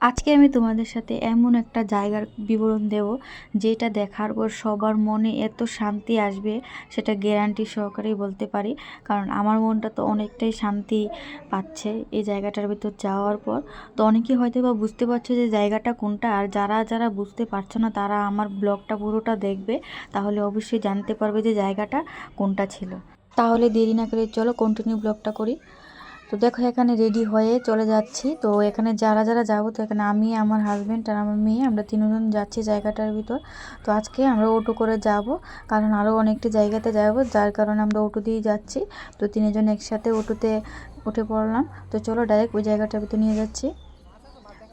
আজকে আমি তোমাদের সাথে এমন একটা জায়গার বিবরণ দেব, যেটা দেখার পর সবার মনে এত শান্তি আসবে, সেটা গ্যারান্টি সহকারেই বলতে পারি। কারণ আমার মনটা তো অনেকটাই শান্তি পাচ্ছে এই জায়গাটার ভিতর যাওয়ার পর। তো অনেকেই হয়তো বা বুঝতে পারছ যে জায়গাটা কোনটা, আর যারা যারা বুঝতে পারছ না, তারা আমার ব্লগটা পুরোটা দেখবে, তাহলে অবশ্যই জানতে পারবে যে জায়গাটা কোনটা ছিল। তাহলে দেরি না করে চলো কন্টিনিউ ব্লগটা করি। তো দেখো এখানে রেডি হয়ে চলে যাচ্ছি। তো এখানে যারা যারা যাব তো এখানে আমি, আমার হাজব্যান্ড আর আমার মেয়ে, আমরা তিনজন যাচ্ছি জায়গাটার ভিতর। তো আজকে আমরা অটো করে যাব, কারণ আরও অনেকটি জায়গাতে যাব, যার কারণে আমরা অটো দিয়েই যাচ্ছি। তো তিনজন একসাথে অটোতে উঠে পড়লাম। তো চলো ডাইরেক্ট ওই জায়গাটার ভিতর নিয়ে যাচ্ছি।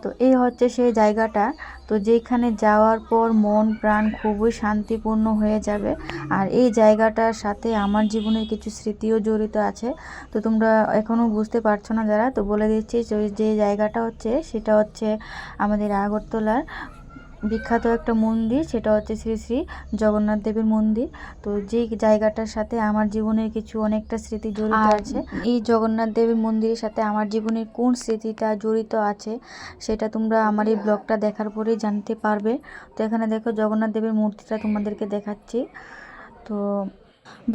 তো এই হচ্ছে সেই জায়গাটা। তো যেখানে যাওয়ার পর মন, প্রাণ খুবই শান্তিপূর্ণ হয়ে যাবে। আর এই জায়গাটার সাথে আমার জীবনের কিছু স্মৃতিও জড়িত আছে। তো তোমরা এখনও বুঝতে পারছ না যারা, তো বলে দিচ্ছি যে জায়গাটা হচ্ছে, সেটা হচ্ছে আমাদের আগরতলার বিখ্যাত একটা মন্দির সেটা হচ্ছে শ্রী শ্রী জগন্নাথ দেবের মন্দির। তো যে জায়গাটার সাথে আমার জীবনের কিছু অনেকটা স্মৃতি জড়িত আছে এই জগন্নাথ দেবের মন্দিরের সাথে আমার জীবনের কোন স্মৃতিটা জড়িত আছে সেটা তোমরা আমার এই ব্লগটা দেখার পরেই জানতে পারবে। তো এখানে দেখো জগন্নাথ দেবের মূর্তিটা তোমাদেরকে দেখাচ্ছি। তো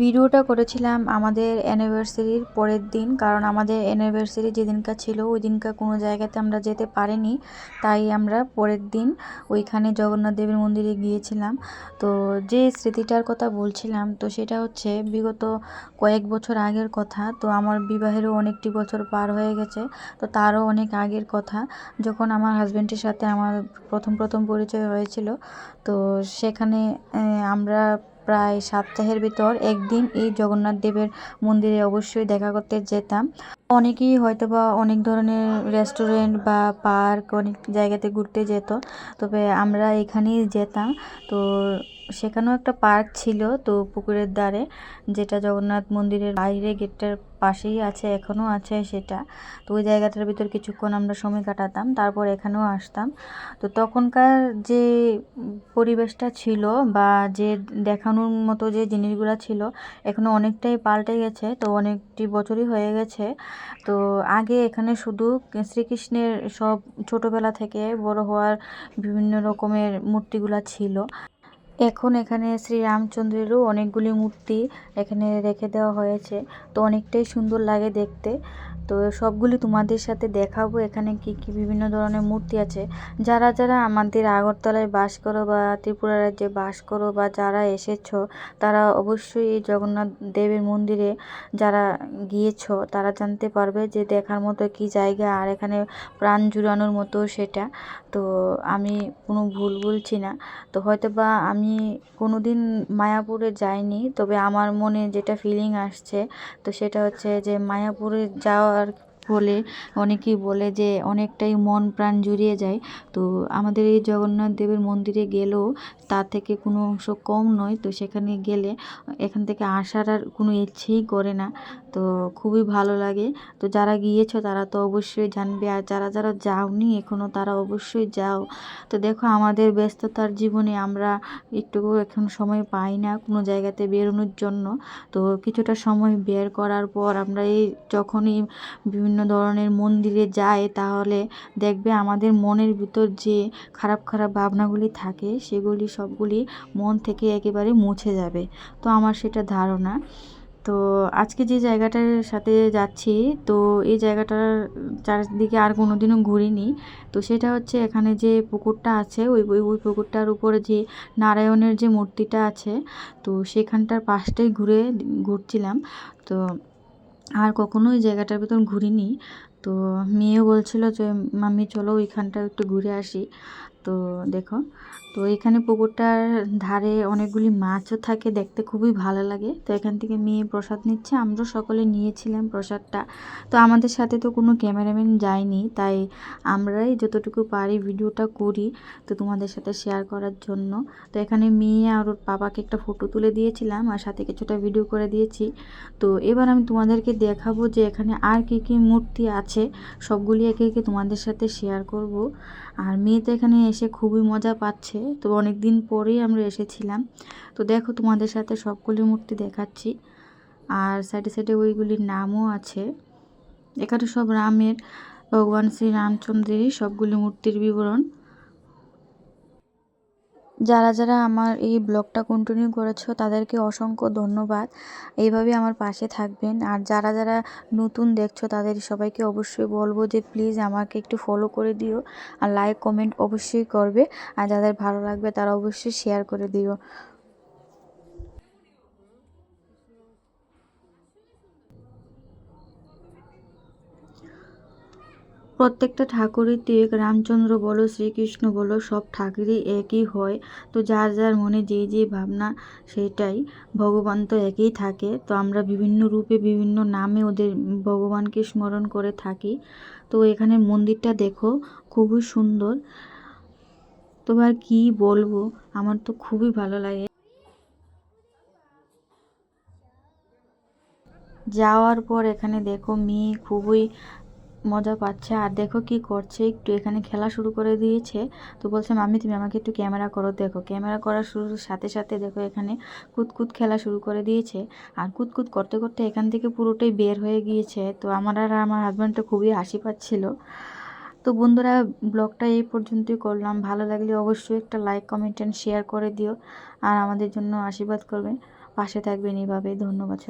ভিডিওটা করেছিলাম আমাদের অ্যানিভার্সারির পরের দিন, কারণ আমাদের অ্যানিভার্সারি যেদিনকার ছিল ওই দিনকার কোনো জায়গাতে আমরা যেতে পারিনি, তাই আমরা পরের দিন ওইখানে জগন্নাথ দেবের মন্দিরে গিয়েছিলাম। তো যে স্মৃতিটার কথা বলছিলাম, তো সেটা হচ্ছে বিগত কয়েক বছর আগের কথা, তো আমার বিবাহেরও অনেকটি বছর পার হয়ে গেছে, তো তারও অনেক আগের কথা। যখন আমার হাজব্যান্ডের সাথে আমার প্রথম প্রথম পরিচয় হয়েছিল, তো সেখানে আমরা প্রায় সপ্তাহের ভিতর একদিন এই জগন্নাথ দেবের মন্দিরে অবশ্যই দেখা করতে যেতাম। অনেকেই হয়তো বা অনেক ধরনের রেস্টুরেন্ট বা পার্ক অনেক জায়গাতে ঘুরতে যেত। তবে আমরা এখানেই যেতাম। তো সেখানেও একটা পার্ক ছিল, তো পুকুরের দ্বারে যেটা জগন্নাথ মন্দিরের বাইরে গেটটার পাশেই আছে, এখনও আছে সেটা। তো ওই জায়গাটার ভিতর কিছুক্ষণ আমরা সময় কাটাতাম, তারপর এখানেও আসতাম। তো তখনকার যে পরিবেশটা ছিল বা যে দেখানোর মতো যে জিনিসগুলো ছিল এখনও অনেকটাই পাল্টে গেছে, তো অনেকটি বছরই হয়ে গেছে। তো আগে এখানে শুধু শ্রীকৃষ্ণের সব ছোটোবেলা থেকে বড় হওয়ার বিভিন্ন রকমের মূর্তিগুলো ছিল। এখন এখানে শ্রী রামচন্দ্রেরও অনেকগুলি মূর্তি এখানে রেখে দেওয়া হয়েছে। তো অনেকটাই সুন্দর লাগে দেখতে। তো সবগুলি তোমাদের সাথে দেখাবো। এখানে কি কি বিভিন্ন ধরনের মূর্তি আছে। যারা যারা আমাদের আগরতলায় বাস করো বা ত্রিপুরা রাজ্যে বাস করো বা যারা এসেছ, তারা অবশ্যই এই জগন্নাথ দেবের মন্দিরে যারা গিয়েছো, তারা জানতে পারবে যে দেখার মতো কি জায়গা। আর এখানে প্রাণ জুড়ানোর মতো সেটা। তো আমি কোনো ভুল বলছি না। তো হয়তো বা আমি কোনো দিন মায়াপুরে যাইনি, তবে আমার মনে যেটা ফিলিং আসছে, তো সেটা হচ্ছে যে মায়াপুরে যাওয়ার বলে অনেকেই বলে যে অনেকটাই মন প্রাণ জুড়িয়ে যায়। তো আমাদের এই জগন্নাথ দেবের মন্দিরে গেলেও তার থেকে কোনো অংশ কম নয়। তো সেখানে গেলে এখান থেকে আসার আর কোনো ইচ্ছেই করে না। তো খুবই ভালো লাগে। তো যারা গিয়েছো তারা তো অবশ্যই জানবে। আর যারা যারা যাওনি এখনও তারা অবশ্যই যাও। তো দেখো আমাদের ব্যস্ততার জীবনে আমরা একটুকু এখন সময় পাই না কোনো জায়গাতে বেরোনোর জন্য। তো কিছুটা সময় বের করার পর আমরা এই যখনই বিভিন্ন ধরনের মন্দিরে যায়, তাহলে দেখবে আমাদের মনের ভিতর যে খারাপ খারাপ ভাবনাগুলি থাকে, সেগুলি সবগুলি মন থেকে একেবারে মুছে যাবে। তো আমার সেটা ধারণা। তো আজকে যে জায়গাটার সাথে যাচ্ছি, তো এই জায়গাটার চারিদিকে আর কোনো দিনও ঘুরিনি। তো সেটা হচ্ছে এখানে যে পুকুরটা আছে, ওই ওই ওই পুকুরটার উপরে যে নারায়ণের যে মূর্তিটা আছে, তো সেখানটার পাশটাই ঘুরে ঘুরছিলাম। তো আর কখনো ওই জায়গাটার ভিতর ঘুরিনি। তো মেয়েও বলছিল যে, মাম্মি, চলো ওইখানটা একটু ঘুরে আসি। তো দেখো, তো এখানে পুকুরটার ধারে অনেকগুলি মাছও থাকে, দেখতে খুবই ভালো লাগে। তো এখান থেকে মেয়ে প্রসাদ নিচ্ছে, আমরাও সকলে নিয়েছিলাম প্রসাদটা। তো আমাদের সাথে তো কোনো ক্যামেরাম্যান যায়নি, তাই আমরাই যতটুকু পারি ভিডিওটা করি, তো তোমাদের সাথে শেয়ার করার জন্য। তো এখানে মেয়ে আর ওর বাবাকে একটা ফটো তুলে দিয়েছিলাম আর সাথে কিছুটা ভিডিও করে দিয়েছি। তো এবার আমি তোমাদেরকে দেখাবো যে এখানে আর কী কী মূর্তি আছে, সবগুলি একে একে তোমাদের সাথে শেয়ার করব। আর মেয়ে তো এখানে এসে খুবই মজা পাচ্ছে। তো অনেক দিন পরেই আমরা এসেছিলাম। তো দেখো তোমাদের সাথে সবগুলি মূর্তি দেখাচ্ছি। আর সাইডে সাইডে ওইগুলির নামও আছে। এখানে সব রামের, ভগবান শ্রী রামচন্দ্রেরই সবগুলি মূর্তির বিবরণ। যারা যারা আমার এই ব্লগটা কন্টিনিউ করেছ, তাদেরকে অসংখ্য ধন্যবাদ। এইভাবে আমার পাশে থাকবেন। আর যারা যারা নতুন দেখছ, তাদের সবাইকে অবশ্যই বলব যে প্লিজ আমাকে একটু ফলো করে দিও। আর লাইক কমেন্ট অবশ্যই করবে। আর যাদের ভালো লাগবে, তারা অবশ্যই শেয়ার করে দিও। প্রত্যেকটা ঠাকুরইতে রামচন্দ্র বলো, শ্রীকৃষ্ণ বলো, সব ঠাকুরই একই হয়। তো যার যার মনে যে যে ভাবনা, সেটাই ভগবান তো একই থাকে। তো আমরা বিভিন্ন রূপে, বিভিন্ন নামে ওদের ভগবানকে স্মরণ করে থাকি। তো এখানে মন্দিরটা দেখো, খুবই সুন্দর। তো আর কী বলব, আমার তো খুবই ভালো লাগে। যাওয়ার পর এখানে দেখো মেয়ে খুবই মজা পাচ্ছে। আর দেখো কি করছে, একটু এখানে খেলা শুরু করে দিয়েছে। তো বলছে মামি তুমি আমাকে একটু ক্যামেরা করো, দেখো। ক্যামেরা করার শুরুর সাথে সাথে দেখো এখানে কুতকুত খেলা শুরু করে দিয়েছে। আর কুতকুত করতে করতে এখান থেকে পুরোটাই বের হয়ে গিয়েছে। তো আমার আর আমার হাজব্যান্ডটা খুবই হাসি পাচ্ছিল। তো বন্ধুরা, ব্লগটা এই পর্যন্তই করলাম। ভালো লাগলে অবশ্যই একটা লাইক কমেন্ট অ্যান্ড শেয়ার করে দিও। আর আমাদের জন্য আশীর্বাদ করবেন পাশে থাকবেন এইভাবে ধন্যবাদ